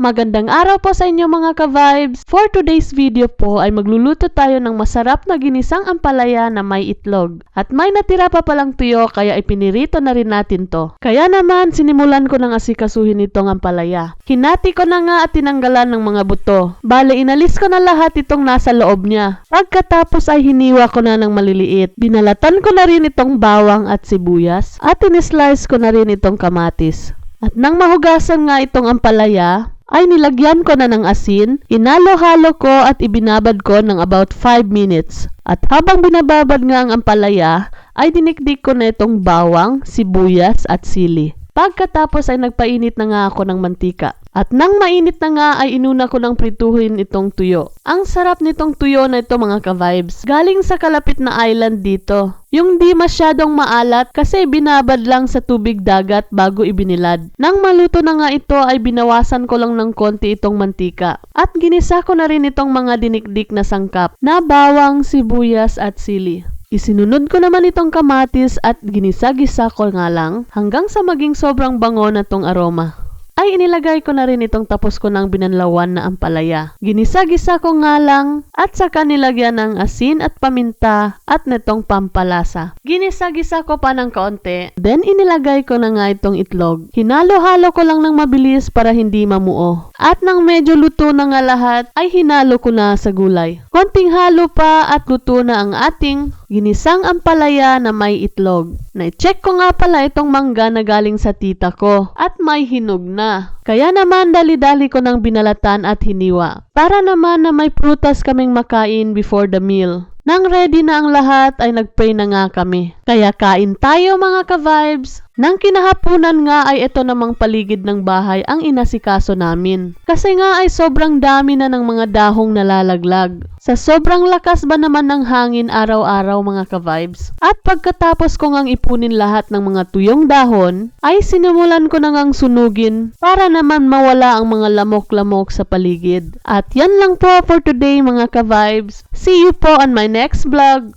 Magandang araw po sa inyo mga ka-vibes! For today's video po ay magluluto tayo ng masarap na ginisang ampalaya na may itlog. At may natira pa palang tuyo kaya ipinirito na rin natin to. Kaya naman sinimulan ko ng asikasuhin itong ampalaya. Hinati ko na nga at tinanggalan ng mga buto. Bale inalis ko na lahat itong nasa loob niya. Pagkatapos ay hiniwa ko na ng maliliit. Binalatan ko na rin itong bawang at sibuyas at inislice ko na rin itong kamatis. At nang mahugasan nga itong ampalaya, ay nilagyan ko na ng asin, inalo-halo ko at ibinabad ko ng about 5 minutes. At habang binababad nga ang ampalaya, ay dinikdik ko na itong bawang, sibuyas at sili. Pagkatapos ay nagpainit na nga ako ng mantika. At nang mainit na nga ay inuna ko ng prituhin itong tuyo. Ang sarap nitong tuyo na ito mga ka-vibes. Galing sa kalapit na island dito. Yung di masyadong maalat kasi binabad lang sa tubig dagat bago ibinilad. Nang maluto na nga ito ay binawasan ko lang ng konti itong mantika. At ginisa ko na rin itong mga dinikdik na sangkap na bawang, sibuyas at sili. Isinunod ko naman itong kamatis at ginisa-gisa ko nga lang hanggang sa maging sobrang bango na tong aroma ay inilagay ko na rin itong tapos ko ng binanlawan na ampalaya. Ginisa-gisa ko nga lang at saka nilagyan ng asin at paminta at netong pampalasa. Ginisa-gisa ko pa ng kaunti. Then inilagay ko na nga itong itlog. Hinalo-halo ko lang ng mabilis para hindi mamuo. At nang medyo luto na nga lahat ay hinalo ko na sa gulay. Konting halo pa at luto na ang ating ginisang ampalaya na may itlog. Na-check ko nga pala itong mangga na galing sa tita ko at may hinog na. Kaya naman dali-dali ko ng binalatan at hiniwa. Para naman na may prutas kaming makain before the meal. Nang ready na ang lahat ay nagpray na nga kami. Kaya kain tayo mga ka-vibes. Nang kinahapunan nga ay ito namang paligid ng bahay ang inasikaso namin. Kasi nga ay sobrang dami na ng mga dahong nalalaglag. Sa sobrang lakas ba naman ng hangin araw-araw mga ka-vibes? At pagkatapos ko ngang ipunin lahat ng mga tuyong dahon, ay sinimulan ko na ngang sunugin para naman mawala ang mga lamok-lamok sa paligid. At yan lang po for today mga ka-vibes. See you po on my next vlog.